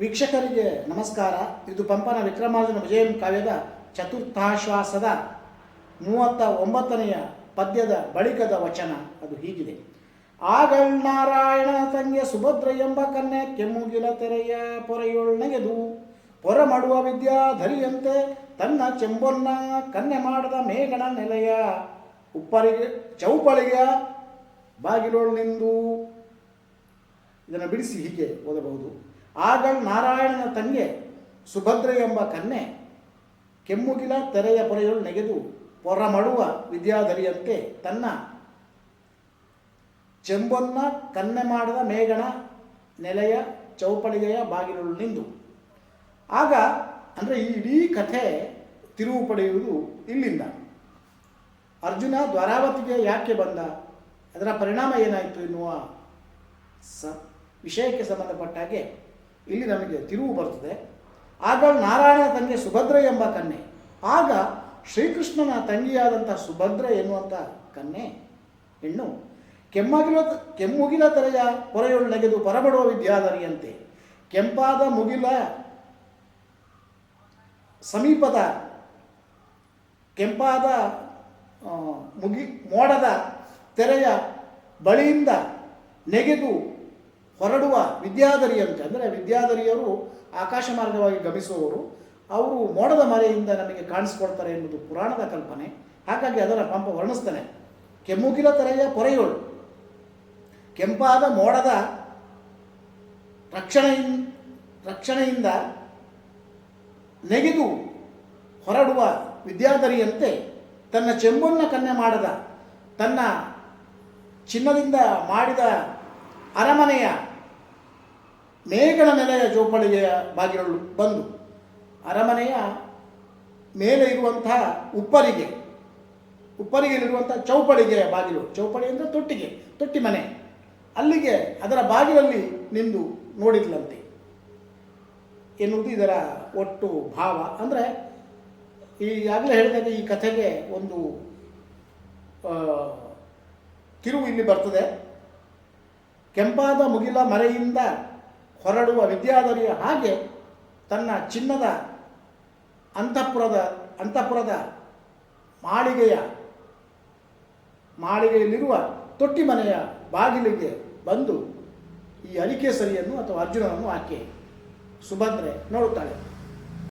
ವೀಕ್ಷಕರಿಗೆ ನಮಸ್ಕಾರ. ಇದು ಪಂಪನ ವಿಕ್ರಮಾರ್ಜುನ ವಿಜಯಂ ಕಾವ್ಯದ ಚತುರ್ಥಾಶ್ವಾಸದ ಮೂವತ್ತ ಒಂಬತ್ತನೆಯ ಪದ್ಯದ ಬಳಿಕದ ವಚನ. ಅದು ಹೀಗಿದೆ. ಆಗಳ್ ನಾರಾಯಣ ತಂಗೆ ಸುಭದ್ರ ಎಂಬ ಕನ್ಯೆ ಕೆಮ್ಮುಗಿಲ ತೆರೆಯ ಪೊರೆಯೊಳ್ನಗೆದು ಪೊರ ಮಾಡುವ ವಿದ್ಯಾಧರಿಯಂತೆ ತನ್ನ ಚೆಂಬೊನ್ನ ಕನ್ಯೆ ಮಾಡದ ಮೇಘನ ನೆಲೆಯ ಉಪ್ಪರಿಗೆ, ಚೌಪಳಿಯ ಬಾಗಿಲೊಳ್ನಿಂದು ಇದನ್ನು ಬಿಡಿಸಿ ಹೀಗೆ ಓದಬಹುದು. ಆಗಳ್ ನಾರಾಯಣನ ತಂಗೆ ಸುಭದ್ರ ಎಂಬ ಕನ್ನೆ ಕೆಮ್ಮುಗಿಲ ತೆರೆಯ ಪೊರೆಯಳು ನೆಗೆದು ಪೊರ ಮಾಡುವ ವಿದ್ಯಾಧರಿಯಂತೆ ತನ್ನ ಚೆಂಬೊನ್ನ ಕನ್ನೆ ಮಾಡಿದ ಮೇಘನ ನೆಲೆಯ ಚೌಪಳಿಗೆಯ ಬಾಗಿಲುಳು ನಿಂದು. ಆಗ ಅಂದರೆ ಈ ಇಡೀ ಕಥೆ ತಿರುವು ಪಡೆಯುವುದು ಇಲ್ಲಿಂದ. ಅರ್ಜುನ ದ್ವಾರಾವತಿಗೆ ಯಾಕೆ ಬಂದ? ಅದರ ಪರಿಣಾಮ ಏನಾಯಿತು ಎನ್ನುವ ಸ ವಿಷಯಕ್ಕೆ ಸಂಬಂಧಪಟ್ಟ ಹಾಗೆ ಇಲ್ಲಿ ನಮಗೆ ತಿರುವು ಬರ್ತದೆ. ಆಗ ನಾರಾಯಣ ತಂಗಿ ಸುಭದ್ರ ಎಂಬ ಕನ್ನೆ ಆಗ ಶ್ರೀಕೃಷ್ಣನ ತಂಗಿಯಾದಂಥ ಸುಭದ್ರ ಎನ್ನುವಂಥ ಕನ್ಯೆ ಹೆಣ್ಣು. ಕೆಮ್ಮಗಿಲ ಕೆಮ್ಮುಗಿಲ ತೆರೆಯ ಪೊರೆಯೊಳು ನೆಗೆದು ಪರಬಡುವ ವಿದ್ಯಾಧರಿಯಂತೆ. ಕೆಂಪಾದ ಮುಗಿಲ ಸಮೀಪದ, ಕೆಂಪಾದ ಮುಗಿ, ಮೋಡದ ತೆರೆಯ ಬಳಿಯಿಂದ ನೆಗೆದು ಹೊರಡುವ ವಿದ್ಯಾಧರಿಯಂತೆ ಅಂದರೆ ವಿದ್ಯಾಧರಿಯರು ಆಕಾಶ ಮಾರ್ಗವಾಗಿ ಗಮಿಸುವವರು. ಅವರು ಮೋಡದ ಮರೆಯಿಂದ ನಮಗೆ ಕಾಣಿಸ್ಕೊಳ್ತಾರೆ ಎಂಬುದು ಪುರಾಣದ ಕಲ್ಪನೆ. ಹಾಗಾಗಿ ಅದರ ಪಂಪ ವರ್ಣಿಸ್ತಾನೆ. ಕೆಮ್ಮುಗಿಲ ತರೆಯ ಪೊರೆಯೋಳು. ಕೆಂಪಾದ ಮೋಡದ ರಕ್ಷಣೆಯಿಂದ ರಕ್ಷಣೆಯಿಂದ ನೆಗೆದು ಹೊರಡುವ ವಿದ್ಯಾಧರಿಯಂತೆ ತನ್ನ ಚೆಂಬನ್ನು ಕನ್ಯೆ ಮಾಡದ, ತನ್ನ ಚಿನ್ನದಿಂದ ಮಾಡಿದ ಅರಮನೆಯ ಮೇಘನ ನೆಲೆಯ ಜೋಪಳಿಗೆಯ ಬಾಗಿಲುಗಳು ಬಂದು ಅರಮನೆಯ ಮೇಲೆ ಇರುವಂತಹ ಉಪ್ಪರಿಗೆ ಉಪ್ಪರಿಗೆಯಲ್ಲಿರುವಂಥ ಚೌಪಳಿಗೆಯ ಬಾಗಿಲು ಚೌಪಳಿ ಅಂದರೆ ತೊಟ್ಟಿಗೆ, ತೊಟ್ಟಿ ಮನೆ. ಅಲ್ಲಿಗೆ ಅದರ ಬಾಗಿಲಲ್ಲಿ ನಿಂದು ನೋಡಿದ್ಲಂತೆ. ಎನ್ನುವುದು ಇದರ ಒಟ್ಟು ಭಾವ. ಅಂದರೆ ಈಗಾಗಲೇ ಹೇಳಿದಾಗ ಈ ಕಥೆಗೆ ಒಂದು ತಿರುವು ಇಲ್ಲಿ ಬರ್ತದೆ. ಕೆಂಪಾದ ಮುಗಿಲ ಮರೆಯಿಂದ ಹೊರಡುವ ವಿದ್ಯಾಧರಿಯ ಹಾಗೆ ತನ್ನ ಚಿನ್ನದ ಅಂತಃಪುರದ ಅಂತಃಪುರದ ಮಾಳಿಗೆಯ, ಮಾಳಿಗೆಯಲ್ಲಿರುವ ತೊಟ್ಟಿ ಮನೆಯ ಬಾಗಿಲಿಗೆ ಬಂದು ಈ ಅರಿಕೇಸರಿಯನ್ನು ಅಥವಾ ಅರ್ಜುನನನ್ನು ಆಕೆ ಸುಭದ್ರೆ ನೋಡುತ್ತಾಳೆ.